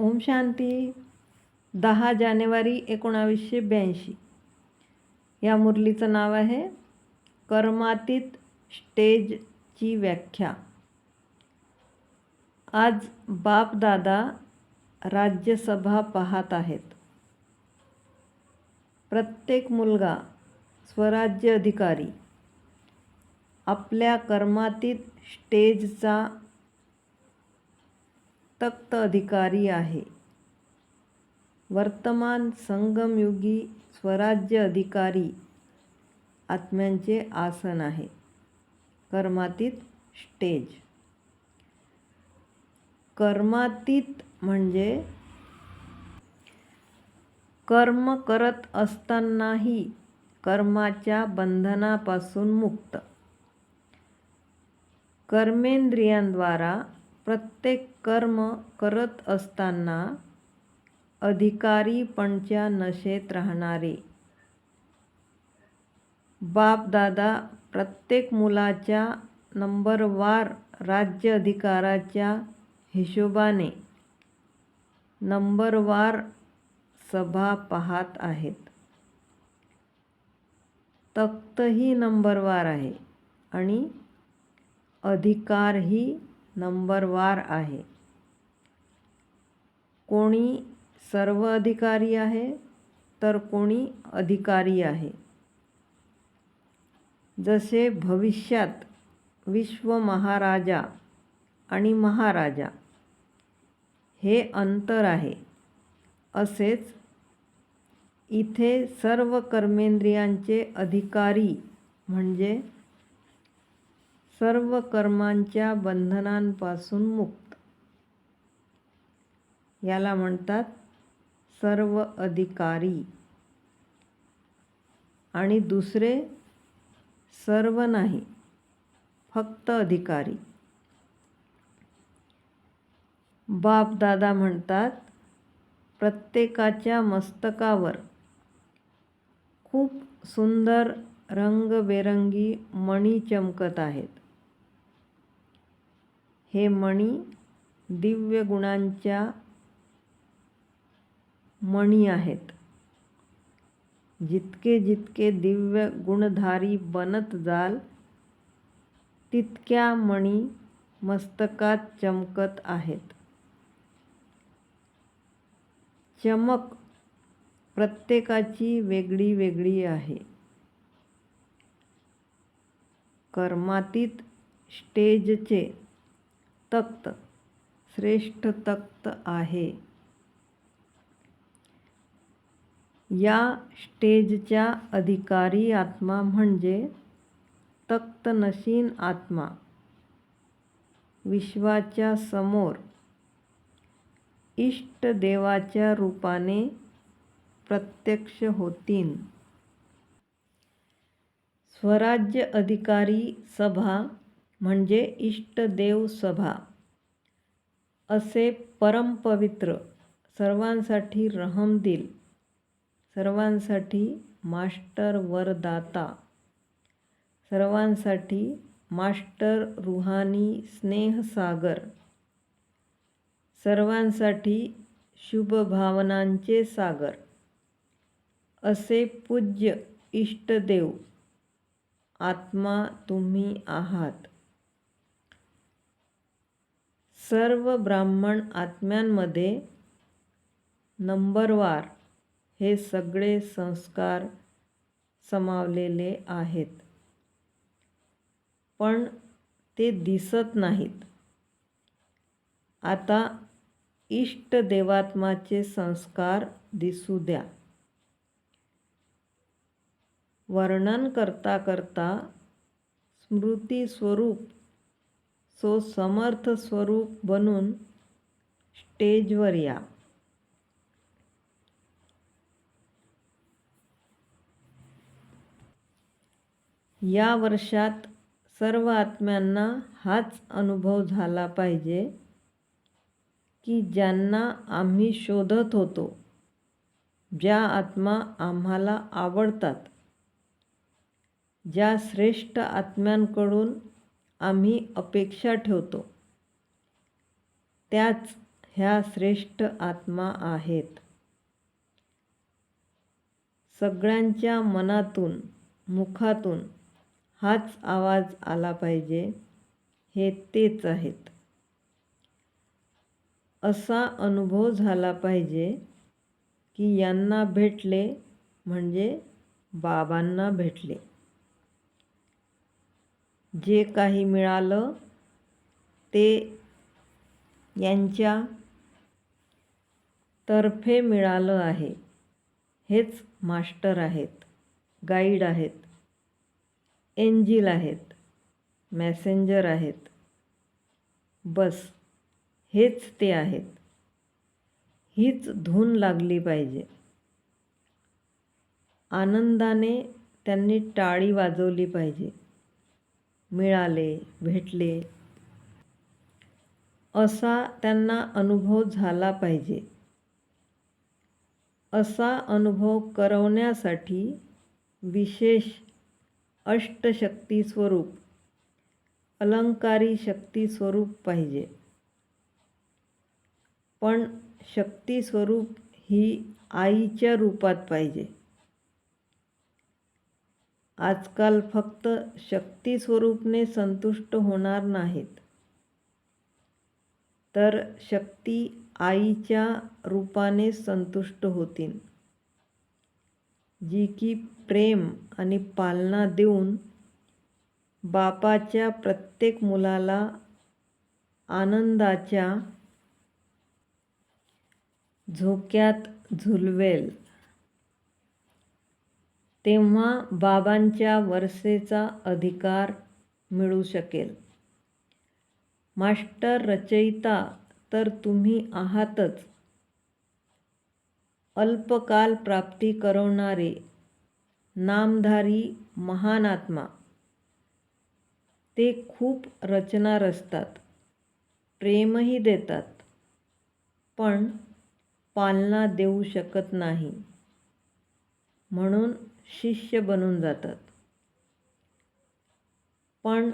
ओम शांती. दहा जानेवारी एकोणावीसशे ब्याऐंशी. या मुरलीचं नाव आहे कर्मातीत स्टेजची व्याख्या. आज बापदादा राज्यसभा पाहत आहेत. प्रत्येक मुलगा स्वराज्य अधिकारी. आपल्या कर्मातीत स्टेजचा तक्त अधिकारी आहे. वर्तमान संगमयुगी स्वराज्य अधिकारी आत्म्यांचे आसन आहे. कर्मातीत स्टेज. कर्मातीत म्हणजे कर्म करत असतानाही कर्माच्या बंधनापासून मुक्त. कर्मेंद्रियांद्वारा प्रत्येक कर्म करत असताना अधिकारीपणच्या नशेत राहणारे. बापदादा प्रत्येक मुलाच्या नंबरवार राज्य अधिकाराच्या हिशोबाने नंबरवार सभा पाहत आहेत. तख्तही नंबरवार आहे आणि अधिकारही नंबरवार आहे. कोणी सर्व अधिकारी आहे तर कोणी अधिकारी आहे. जसे भविष्यात विश्व महाराजा आणि महाराजा हे अंतर आहे असेच इथे सर्व कर्मेंद्रियांचे अधिकारी म्हणजे सर्व कर्मांच्या बंधनांपासून मुक्त. याला म्हणतात सर्व अधिकारी. आणि दुसरे सर्व नाही फक्त अधिकारी. बापदादा म्हणतात प्रत्येकाच्या मस्तकावर खूप सुंदर रंगबेरंगी मणी चमकत आहेत. हे मणी दिव्य गुणांच्या मणी आहेत. जितके जितके दिव्य गुणधारी बनत जाल तितक्या मणी मस्तकात चमकत आहेत. चमक प्रत्येकाची वेगळी वेगळी आहे. कर्मातीत स्टेजचे तक्त श्रेष्ठ तक्त आहे. या स्टेजच्या अधिकारी आत्मा म्हणजे तक्तनशीन आत्मा. विश्वाच्या समोर इष्टदेवाच्या रूपाने प्रत्यक्ष होतीन. स्वराज्य अधिकारी सभा म्हणजे इष्टदेव सभा. असे परमपवित्र सर्वांसाठी रहमदिल सर्वांसाठी मास्टर वरदाता सर्वांसाठी मास्टर रुहानी स्नेहसागर सर्वांसाठी शुभभावनांचे सागर. असे पूज्य इष्टदेव. आत्मा तुम्ही आहात. सर्व ब्राह्मण आत्म्यांमध्ये नंबरवार हे सगळे संस्कार समावलेले आहेत. पण ते दिसत नाहीत. आता इष्ट देवात्माचे संस्कार दिसू द्या. वर्णन करता करता स्मृती स्वरूप सो समर्थ स्वरूप बनून स्टेजवर या. या वर्षात सर्व आत्म्यांना हाच अनुभव झाला पाहिजे की ज्यांना आम्ही शोधत होतो ज्या आत्मा आम्हाला आवडतात ज्या श्रेष्ठ आत्म्यांकडून आम्ही अपेक्षा ठेवतो. त्याच ह्या श्रेष्ठ आत्मा आहेत. सगळ्यांच्या मनातून मुखातून हाच आवाज आला पाहिजे हे तेच आहेत. असा अनुभव झाला पाहिजे की यांना भेटले म्हणजे बाबांना भेटले. जे काही मिळालं ते यांच्या तर्फे मिळालं आहे. हेच मास्टर आहेत गाईड आहेत एंजिल आहेत मॅसेंजर आहेत. बस हेच ते आहेत. हीच धून लागली पाहिजे. आनंदाने त्यांनी टाळी वाजवली पाहिजे. मिळाले भेटले. असा त्यांना अनुभव झाला पाहिजे. असा अनुभव करवण्यासाठी विशेष अष्टशक्ती स्वरूप अलंकारी शक्ती स्वरूप पाहिजे. पण शक्ती स्वरूप ही आईच्या रूपात पाहिजे. आजकाल फक्त शक्ती स्वरूपने संतुष्ट होणार नाहीत. तर शक्ती आईच्या रूपाने संतुष्ट होतील. जी की प्रेम आणि पालना देऊन बापाच्या प्रत्येक मुलाला आनंदाच्या झोक्यात झुलवेल. तेव्हा बाबांच्या वर्षेचा अधिकार मिळू शकेल. मास्टर रचयिता तर तुम्ही आहातच. अल्पकाल प्राप्ती करवणारे नामधारी महान आत्मा. ते खूप रचना रचतात प्रेमही देतात पण पालना देऊ शकत नाही. म्हणून शिष्य बनून जातात. पण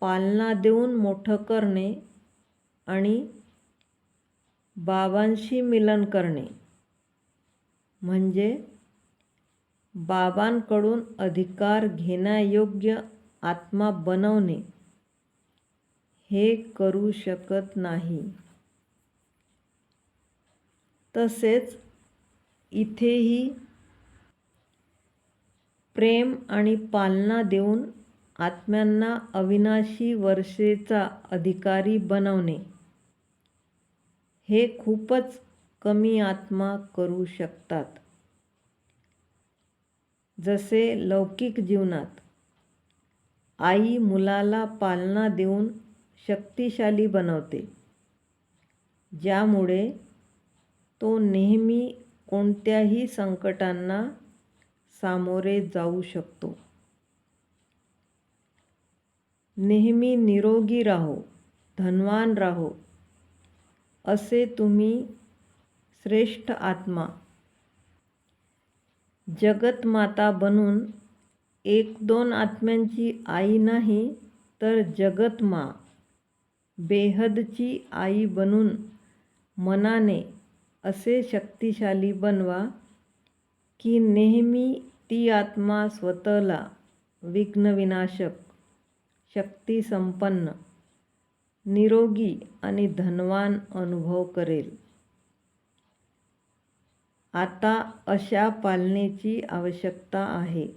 पालना देऊन मोठं करणे आणि बाबांशी मिलन करणे म्हणजे बाबांकडून अधिकार घेण्यायोग्य आत्मा बनवणे हे करू शकत नाही. तसेच इथेही प्रेम आणि पालना देऊन आत्म्यांना अविनाशी वर्षेचा अधिकारी बनवणे. हे खूपच कमी आत्मा करू शकतात. जसे लौकिक जीवनात. आई मुलाला पालना देऊन शक्तिशाली बनवते. ज्यामुळे तो नेहमी कोणत्याही संकटांना सामोरे जाऊ शकतो. नेहमी निरोगी राहो धनवान राहो असे तुम्ही श्रेष्ठ आत्मा. जगतमाता बनून एक दोन आत्म्यांची आई नाही तर जगतमा बेहदची आई बनून मनाने असे शक्तिशाली बनवा. की नेहमी ती आत्मा स्वतःला विघ्नविनाशक शक्तिसंपन्न निरोगी आणि धनवान अनुभव करेल. आता अशा पालनेची आवश्यकता आहे.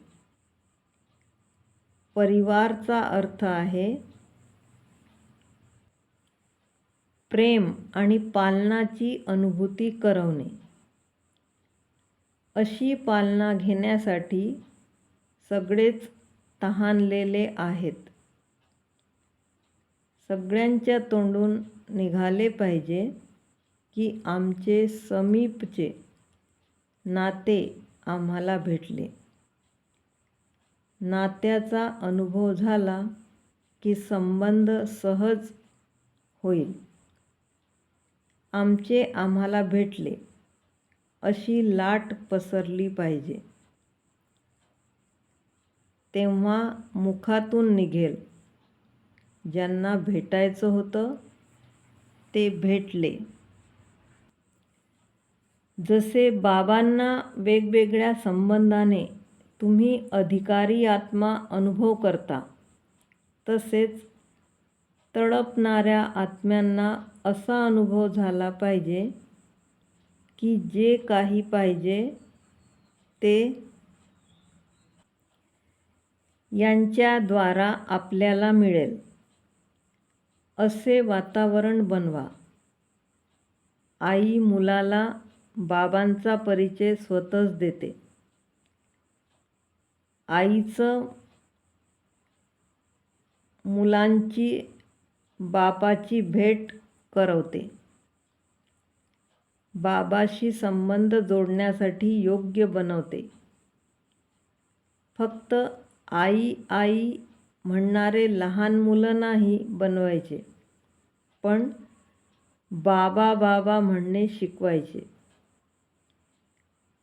परिवारचा अर्थ आहे प्रेम आणि पालनाची अनुभूती करवणे. अशी पालना घेण्यासाठी सगळेच तहानलेले आहेत. सगळ्यांच्या तोंडून निघाले पाहिजे की आमचे समीपचे नाते आम्हाला भेटले. नात्याचा अनुभव झाला की संबंध सहज होईल. आमचे आम्हाला भेटले. अशी लाट पसरली पाहिजे. तेव्हा मुखातून निघेल. ज्यांना भेटायचं होतं ते भेटले. जसे बाबांना वेगवेगळ्या संबंधाने तुम्ही अधिकारी आत्मा अनुभव करता तसेच तडपणाऱ्या आत्म्यांना असा अनुभव झाला पाहिजे की जे काही पाहिजे ते यांच्याद्वारा आपल्याला मिळेल. असे वातावरण बनवा. आई मुलाला बाबांचा परिचय स्वतःच देते. आईचं मुलांची बापाची भेट करवते. बाबाशी संबंध जोडण्यासाठी योग्य बनवते. फक्त आई आई म्हणणारे लहान मुलं नाही बनवायचे पण बाबा बाबा म्हणणे शिकवायचे.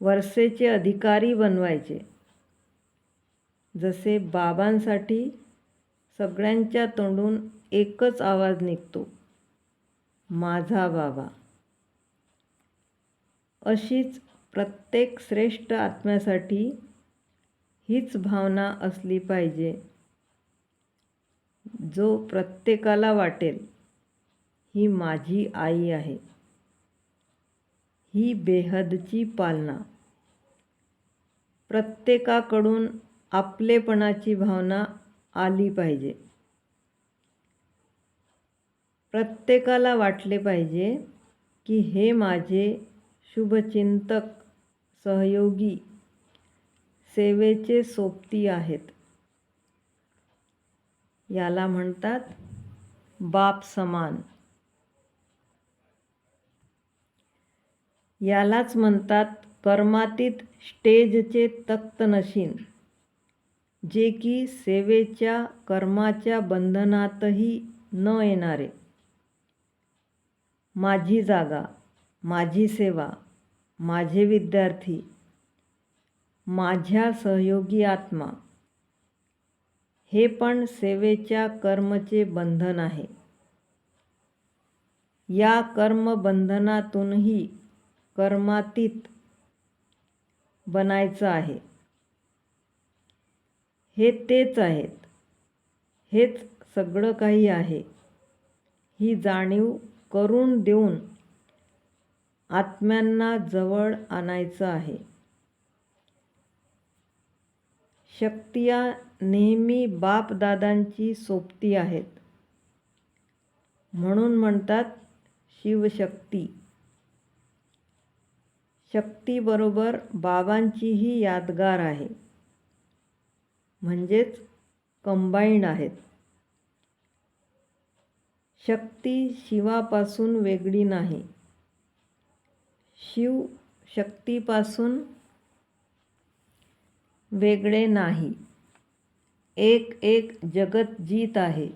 वर्सेचे अधिकारी बनवायचे. जसे बाबांसाठी सगळ्यांच्या तोंडून एकच आवाज निघतो माझा बाबा. अशीच प्रत्येक श्रेष्ठ आत्म्यासाठी हीच भावना असली पाहिजे. जो प्रत्येकाला वाटेल ही माझी आई आहे. ही बेहदची पालना. प्रत्येकाकडून आपलेपणाची भावना आली पाहिजे. प्रत्येकाला वाटले पाहिजे की हे माझे शुभचिंतक सहयोगी सेवेचे सोबती आहेत. याला म्हणतात बाप समान. यालाच म्हणतात कर्मातीत स्टेजचे तक्तनशीन जे की सेवेच्या कर्माच्या बंधनातही न येणारे. माझी जागा माझी सेवा माझे विद्यार्थी माझ्या सहयोगी आत्मा हे पण सेवेच्या कर्मचे बंधन आहे. या कर्मबंधनातूनही कर्मातीत बनायचं आहे. हे तेच आहेत. हेच सगळं काही आहे. ही जाणीव करून देऊन आत्म्यांना जवळ आणायचं आहे. शक्तिया नेहमी बापदादांची सोबती आहेत. म्हणून म्हणतात शिवशक्ती. शक्तीबरोबर बाबांचीही यादगार आहे. म्हणजेच कंबाईंड आहेत. शक्ती शिवापासून वेगळी नाही. शिव शक्तीपासून वेगळे नाही. एक एक जगत जीत आहे.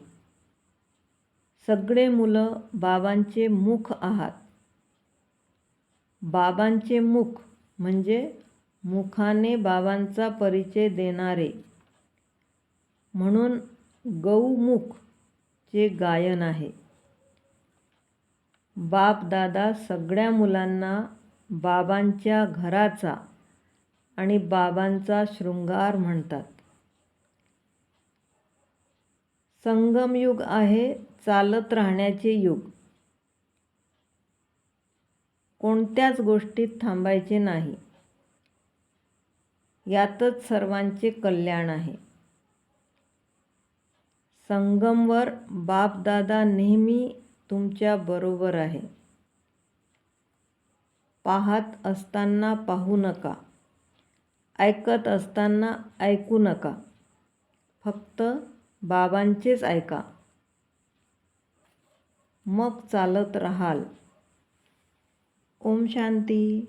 सगळे मुलं बाबांचे मुख आहात. बाबांचे मुख म्हणजे मुखाने बाबांचा परिचय देणारे. म्हणून गौमुख चे गायन आहे. बाप दादा सगळ्या मुलांना बाबांच्या घराचा आणि बाबांचा शृंगार म्हणतात. संगमयुग आहे चालत राहण्याचे युग. कोणत्याच गोष्टीत थांबायचे नाही. यातच सर्वांचे कल्याण आहे. संगमवर बापदादा नेहमी तुमच्या बरोबर आहे. पाहत असताना पाहू नका. ऐकत असताना ऐकू नका. फक्त बाबांचेच ऐका. मग चालत राहाल. ओम शांती.